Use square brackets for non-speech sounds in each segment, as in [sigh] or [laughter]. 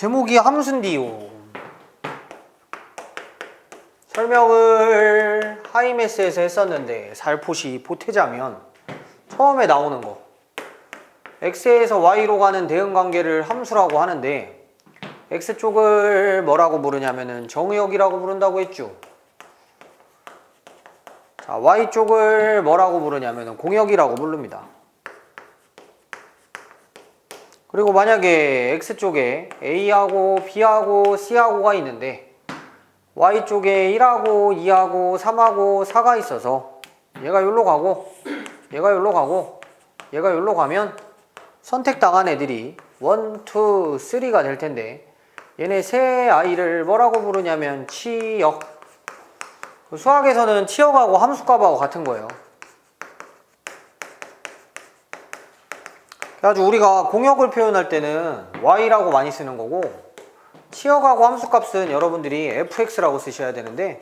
제목이 함수인디요. 설명을 하이메스에서 했었는데 살포시 보태자면 처음에 나오는 거 x에서 y로 가는 대응 관계를 함수라고 하는데 x쪽을 뭐라고 부르냐면은 정의역이라고 부른다고 했죠. 자, y쪽을 뭐라고 부르냐면은 공역이라고 부릅니다. 그리고 만약에 X쪽에 A하고 B하고 C하고가 있는데 Y쪽에 1하고 2하고 3하고 4가 있어서 얘가 여기로 가고 얘가 여기로 가고 얘가 여기로 가면 선택당한 애들이 1, 2, 3가 될 텐데 얘네 세 아이를 뭐라고 부르냐면 치역. 수학에서는 치역하고 함수값하고 같은 거예요 그래가지고 우리가 공역을 표현할 때는 y라고 많이 쓰는 거고 치역하고 함수값은 여러분들이 fx라고 쓰셔야 되는데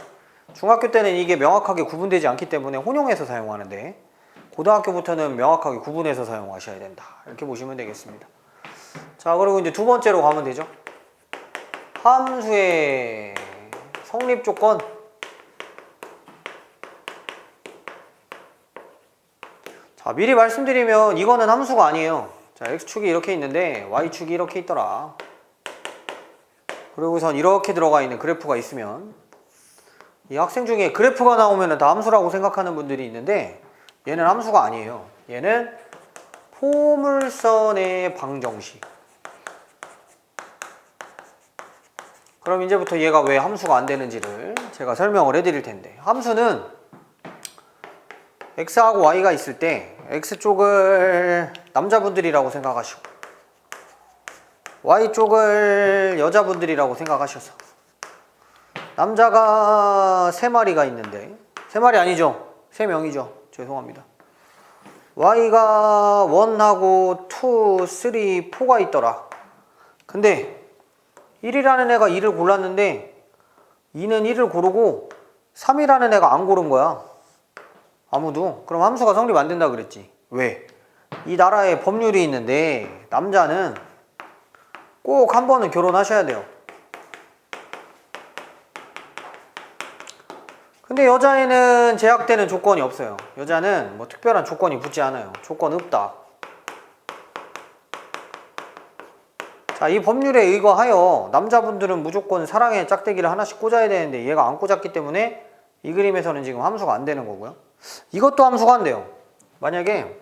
중학교 때는 이게 명확하게 구분되지 않기 때문에 혼용해서 사용하는데 고등학교부터는 명확하게 구분해서 사용하셔야 된다. 이렇게 보시면 되겠습니다. 자 그리고 이제 두 번째로 가면 되죠. 함수의 성립 조건 자, 미리 말씀드리면 이거는 함수가 아니에요. 자, x축이 이렇게 있는데 y축이 이렇게 있더라. 그리고선 이렇게 들어가 있는 그래프가 있으면 이 학생 중에 그래프가 나오면 다 함수라고 생각하는 분들이 있는데 얘는 함수가 아니에요. 얘는 포물선의 방정식. 그럼 이제부터 얘가 왜 함수가 안 되는지를 제가 설명을 해드릴 텐데 함수는 x하고 y가 있을 때 x쪽을 남자분들이라고 생각하시고 y쪽을 여자분들이라고 생각하셔서 남자가 세 마리가 있는데 세 마리 아니죠? 세 명이죠. 죄송합니다. y가 1하고 2, 3, 4가 있더라. 근데 1이라는 애가 2를 골랐는데 2는 1을 고르고 3이라는 애가 안 고른 거야. 아무도? 그럼 함수가 성립 안 된다 그랬지. 왜? 이 나라에 법률이 있는데 남자는 꼭 한 번은 결혼하셔야 돼요. 근데 여자애는 제약되는 조건이 없어요. 여자는 뭐 특별한 조건이 붙지 않아요. 조건 없다. 자, 이 법률에 의거하여 남자분들은 무조건 사랑의 짝대기를 하나씩 꽂아야 되는데 얘가 안 꽂았기 때문에 이 그림에서는 지금 함수가 안 되는 거고요. 이것도 함수가 안 돼요. 만약에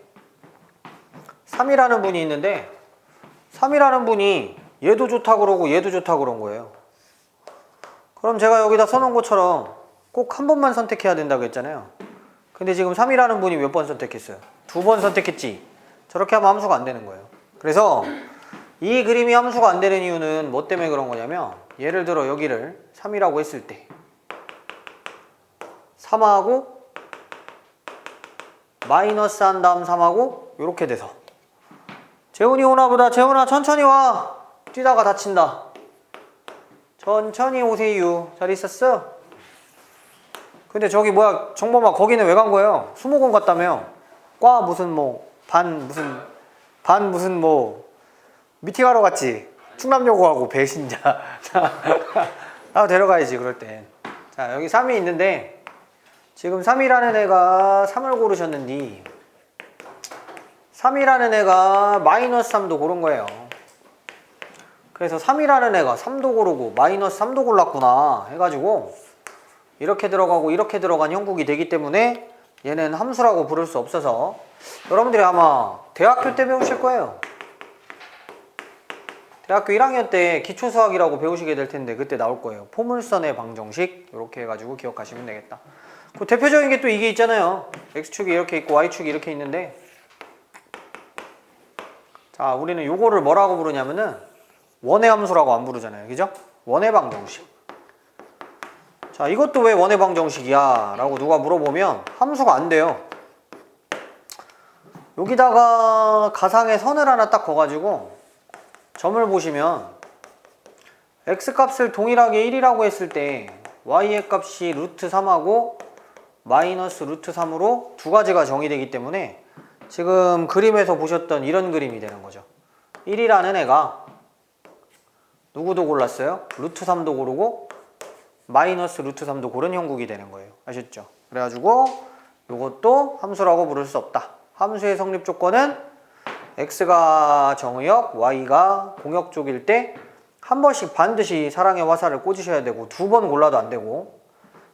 3이라는 분이 있는데 3이라는 분이 얘도 좋다 그러고 얘도 좋다 그런 거예요. 그럼 제가 여기다 써놓은 것처럼 꼭 한 번만 선택해야 된다고 했잖아요. 근데 지금 3이라는 분이 몇 번 선택했어요? 두 번 선택했지. 저렇게 하면 함수가 안 되는 거예요. 그래서 이 그림이 함수가 안 되는 이유는 뭐 때문에 그런 거냐면 예를 들어 여기를 3이라고 했을 때 3하고 마이너스 한 다음 3하고 이렇게 돼서. 재훈이 오나 보다. 재훈아 천천히 와. 뛰다가 다친다. 천천히 오세요. 잘 있었어? 근데 저기 뭐야 정범아 거기는 왜 간 거예요? 수목원 갔다며 과 무슨 뭐 반 무슨 반 무슨 뭐 미팅하러 갔지. 충남여고하고 배신자. [laughs] 나 데려가야지 그럴 땐 자 여기 3이 있는데 지금 3이라는 애가 3을 고르셨는데 3이라는 애가 마이너스 3도 고른 거예요. 그래서 3이라는 애가 3도 고르고 마이너스 3도 골랐구나 해가지고 이렇게 들어가고 이렇게 들어간 형국이 되기 때문에 얘는 함수라고 부를 수 없어서 여러분들이 아마 대학교 때 배우실 거예요. 대학교 1학년 때 기초수학이라고 배우시게 될 텐데 그때 나올 거예요. 포물선의 방정식 이렇게 해가지고 기억하시면 되겠다. 그 대표적인 게 또 이게 있잖아요. x축이 이렇게 있고 y축이 이렇게 있는데 자 우리는 요거를 뭐라고 부르냐면은 원의 함수라고 안 부르잖아요. 그죠? 원의 방정식. 자 이것도 왜 원의 방정식이야? 라고 누가 물어보면 함수가 안 돼요. 여기다가 가상의 선을 하나 딱 그어가지고 점을 보시면 x값을 동일하게 1이라고 했을 때 y의 값이 루트 3하고 마이너스 루트 3으로 두 가지가 정의되기 때문에 지금 그림에서 보셨던 이런 그림이 되는 거죠. 1이라는 애가 누구도 골랐어요? 루트 3도 고르고 마이너스 루트 3도 고른 형국이 되는 거예요. 아셨죠? 그래가지고 이것도 함수라고 부를 수 없다. 함수의 성립 조건은 x가 정의역, y가 공역 쪽일 때 한 번씩 반드시 사랑의 화살을 꽂으셔야 되고 두 번 골라도 안 되고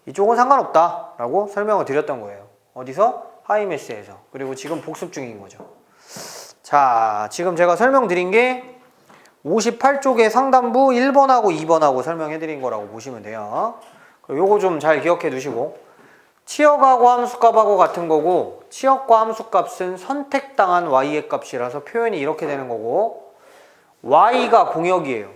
이쪽은 상관없다 라고 설명을 드렸던 거예요. 어디서? 하이메스에서. 그리고 지금 복습 중인 거죠. 자, 지금 제가 설명드린 게 58쪽의 상단부 1번하고 2번하고 설명해 드린 거라고 보시면 돼요. 요거 좀 잘 기억해 두시고 치역하고 함수값하고 같은 거고 치역과 함수값은 선택당한 y의 값이라서 표현이 이렇게 되는 거고 y가 공역이에요.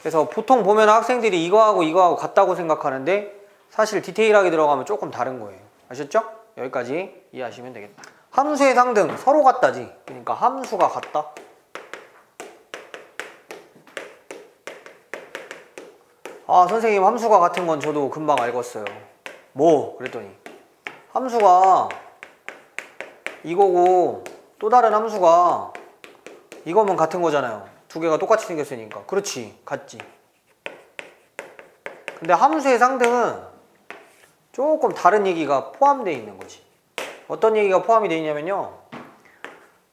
그래서 보통 보면 학생들이 이거하고 이거하고 같다고 생각하는데 사실 디테일하게 들어가면 조금 다른 거예요. 아셨죠? 여기까지 이해하시면 되겠다. 함수의 상등 서로 같다지. 그러니까 함수가 같다. 아 선생님 함수가 같은 건 저도 금방 알겠어요. 뭐 그랬더니 함수가 이거고 또 다른 함수가 이거면 같은 거잖아요. 두 개가 똑같이 생겼으니까. 그렇지. 같지. 근데 함수의 상등은 조금 다른 얘기가 포함되어 있는 거지. 어떤 얘기가 포함이 되어 있냐면요.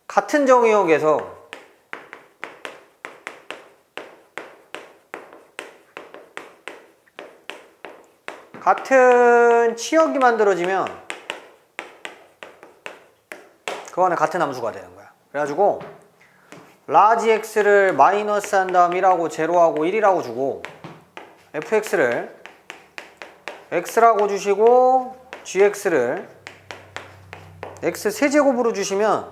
같은 정의역에서 같은 치역이 만들어지면 그거는 같은 함수가 되는 거야. 그래가지고 라지 x를 마이너스 한 다음 1하고 제로하고 1이라고 주고 fx를 x라고 주시고 gx를 x 세제곱으로 주시면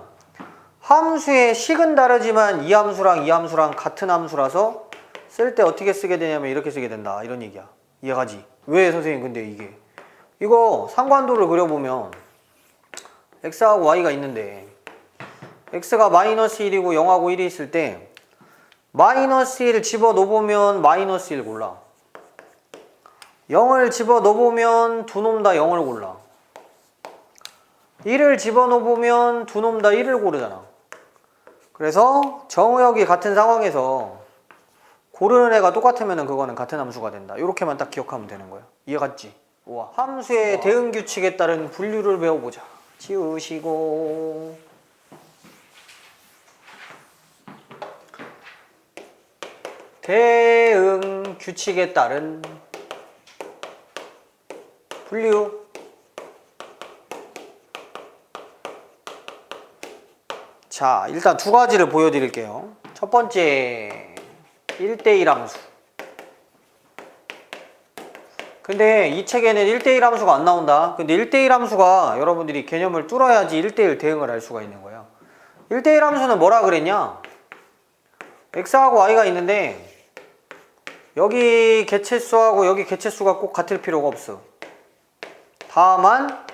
함수의 식은 다르지만 이 함수랑 이 함수랑 같은 함수라서 쓸 때 어떻게 쓰게 되냐면 이렇게 쓰게 된다 이런 얘기야 이해가지? 왜 선생님 근데 이게? 이거 상관도를 그려보면 x하고 y가 있는데 x가 마이너스 1이고 0하고 1이 있을 때 마이너스 1 집어 넣어보면 마이너스 1 골라. 0을 집어 넣어보면 두 놈 다 0을 골라. 1을 집어 넣어보면 두 놈 다 1을 고르잖아. 그래서 정의역이 같은 상황에서 고르는 애가 똑같으면 그거는 같은 함수가 된다. 이렇게만 딱 기억하면 되는 거야 이해 갔지? 우와. 함수의 대응 규칙에 따른 분류를 배워보자. 지우시고. 대응 규칙에 따른 분류. 자 일단 두 가지를 보여드릴게요. 첫 번째 1대1 함수. 근데 이 책에는 1대1 함수가 안 나온다. 근데 1대1 함수가 여러분들이 개념을 뚫어야지 1대1 대응을 할 수가 있는 거예요. 1대1 함수는 뭐라 그랬냐? x하고 y가 있는데 여기 개체수하고 여기 개체수가 꼭 같을 필요가 없어. 다만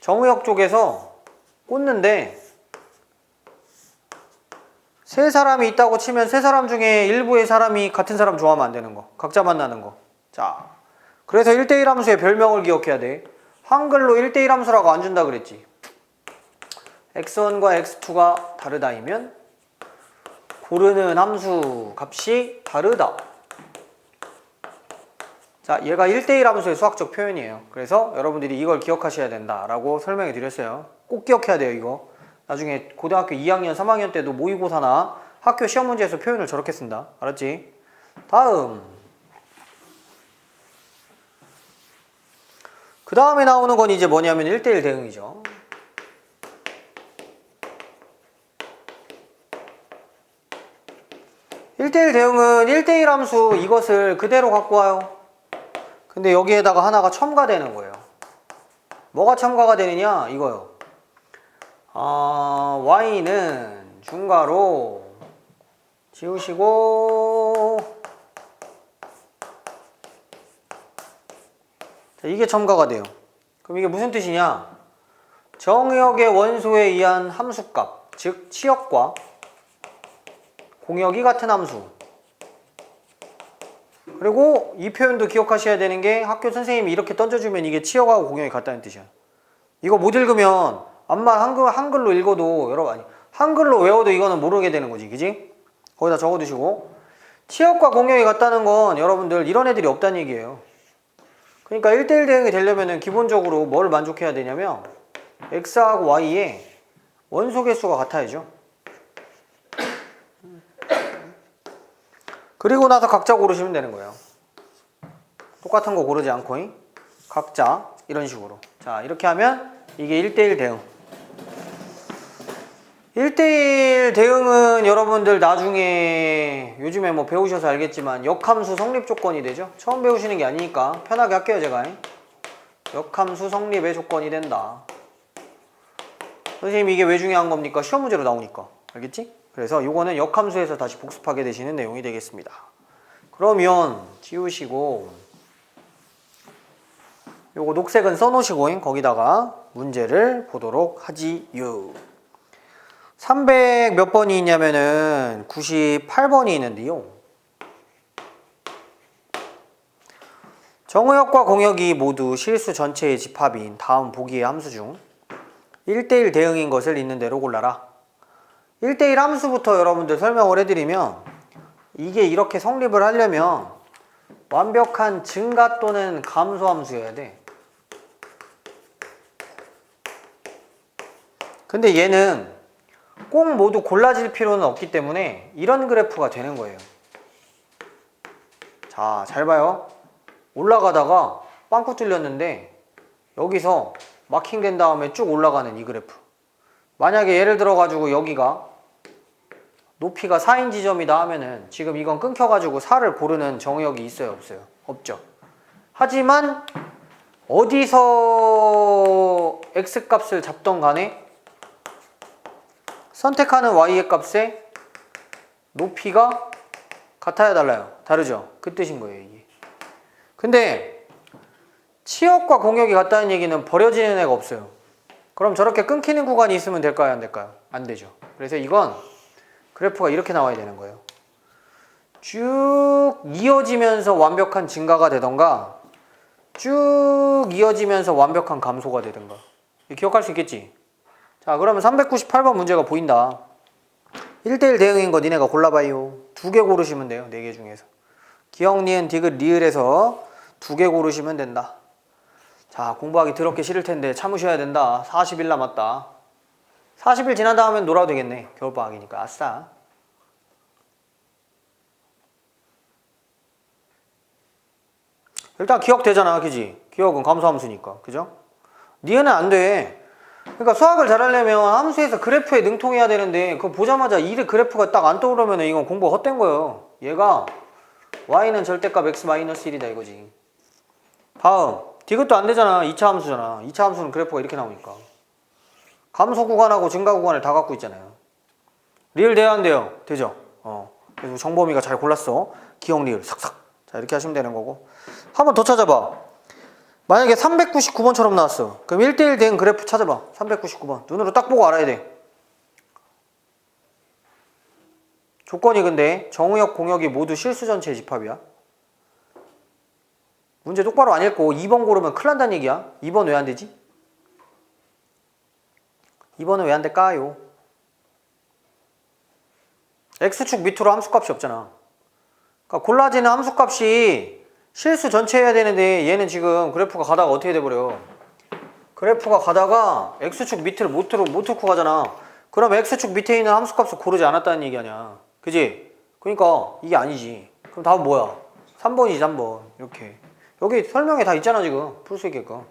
정의역 쪽에서 꽂는데 세 사람이 있다고 치면 세 사람 중에 일부의 사람이 같은 사람 좋아하면 안 되는 거. 각자 만나는 거. 자, 그래서 1대1 함수의 별명을 기억해야 돼. 한글로 1대1 함수라고 안 준다 그랬지. x1과 x2가 다르다이면 고르는 함수 값이 다르다. 자, 얘가 1대1 함수의 수학적 표현이에요. 그래서 여러분들이 이걸 기억하셔야 된다라고 설명해 드렸어요. 꼭 기억해야 돼요, 이거. 나중에 고등학교 2학년, 3학년 때도 모의고사나 학교 시험 문제에서 표현을 저렇게 쓴다. 알았지? 다음. 그 다음에 나오는 건 이제 뭐냐면 1대1 대응이죠. 일대일 대응은 1대1 함수 이것을 그대로 갖고 와요. 근데 여기에다가 하나가 첨가되는 거예요. 뭐가 첨가가 되느냐? 이거요. 아, y는 중괄호 지우시고 자, 이게 첨가가 돼요. 그럼 이게 무슨 뜻이냐? 정의역의 원소에 의한 함수값, 즉 치역과 공역이 같은 함수. 그리고 이 표현도 기억하셔야 되는 게 학교 선생님이 이렇게 던져주면 이게 치역하고 공역이 같다는 뜻이야. 이거 못 읽으면 암만 한글, 한글로 읽어도 여러분 아니 한글로 외워도 이거는 모르게 되는 거지, 그지? 거기다 적어두시고 치역과 공역이 같다는 건 여러분들 이런 애들이 없다는 얘기예요. 그러니까 1대1 대응이 되려면 기본적으로 뭘 만족해야 되냐면 x하고 y의 원소 개수가 같아야죠. 그리고 나서 각자 고르시면 되는 거예요. 똑같은 거 고르지 않고 잉? 각자 이런 식으로. 자 이렇게 하면 이게 1대1 대응. 1대1 대응은 여러분들 나중에 요즘에 뭐 배우셔서 알겠지만 역함수 성립 조건이 되죠. 처음 배우시는 게 아니니까 편하게 할게요 제가. 역함수 성립의 조건이 된다. 선생님 이게 왜 중요한 겁니까? 시험 문제로 나오니까. 알겠지? 그래서 요거는 역함수에서 다시 복습하게 되시는 내용이 되겠습니다. 그러면 지우시고 요거 녹색은 써놓으시고 거기다가 문제를 보도록 하지요. 300 몇 번이 있냐면은 98번이 있는데요. 정의역과 공역이 모두 실수 전체의 집합인 다음 보기의 함수 중 1대1 대응인 것을 있는 대로 골라라. 1대1 함수부터 여러분들 설명을 해드리면 이게 이렇게 성립을 하려면 완벽한 증가 또는 감소 함수여야 돼. 근데 얘는 꼭 모두 골라질 필요는 없기 때문에 이런 그래프가 되는 거예요. 자, 잘 봐요. 올라가다가 빵꾸 뚫렸는데 여기서 마킹 된 다음에 쭉 올라가는 이 그래프. 만약에 예를 들어 가지고 여기가 높이가 4인 지점이다 하면은 지금 이건 끊겨 가지고 4를 고르는 정의역이 있어요, 없어요? 없죠. 하지만 어디서 x 값을 잡던 간에 선택하는 y의 값의 높이가 같아야 달라요. 다르죠? 그 뜻인 거예요, 이게. 근데 치역과 공역이 같다는 얘기는 버려지는 애가 없어요. 그럼 저렇게 끊기는 구간이 있으면 될까요, 안 될까요? 안 되죠. 그래서 이건 그래프가 이렇게 나와야 되는 거예요. 쭉 이어지면서 완벽한 증가가 되던가 쭉 이어지면서 완벽한 감소가 되던가 기억할 수 있겠지? 자 그러면 398번 문제가 보인다. 1대1 대응인 거 니네가 골라봐요. 두 개 고르시면 돼요 네 개 중에서. 기억, 니은, 디귿, 리을에서 두 개 고르시면 된다. 자 공부하기 더럽게 싫을 텐데 참으셔야 된다. 40일 남았다. 40일 지난 다음엔 놀아도 되겠네. 겨울방학이니까. 아싸. 일단 기억되잖아 그지? 기억은 감소함수니까. 그죠? 니은은 안돼 그러니까 수학을 잘하려면 함수에서 그래프에 능통해야 되는데 그거 보자마자 이 그래프가 딱 안 떠오르면 이건 공부가 헛된 거예요. 얘가 y는 절대값 x 1이다 이거지. 다음 디귿도 안 되잖아. 2차 함수잖아. 2차 함수는 그래프가 이렇게 나오니까. 감소 구간하고 증가 구간을 다 갖고 있잖아요. 리을 돼야 안 돼요? 되죠? 어. 그래서 정범이가 잘 골랐어. 기억 리을. 삭삭. 자 이렇게 하시면 되는 거고. 한번 더 찾아봐 만약에 399번처럼 나왔어. 그럼 1대1 된 그래프 찾아봐. 399번. 눈으로 딱 보고 알아야 돼. 조건이 근데 정의역, 공역이 모두 실수 전체의 집합이야. 문제 똑바로 안 읽고 2번 고르면 큰일 난다는 얘기야. 2번 왜 안 되지? 2번은 왜 안 될까요? x축 밑으로 함수값이 없잖아. 그러니까 골라지는 함수값이 실수 전체 해야 되는데 얘는 지금 그래프가 가다가 어떻게 돼버려? 그래프가 가다가 x축 밑을 못, 틀어, 못 뚫고 가잖아. 그럼 x축 밑에 있는 함수값을 고르지 않았다는 얘기 아니야. 그지? 그러니까 이게 아니지. 그럼 답은 뭐야? 3번이지 3번. 이렇게. 여기 설명에 다 있잖아 지금. 풀 수 있게끔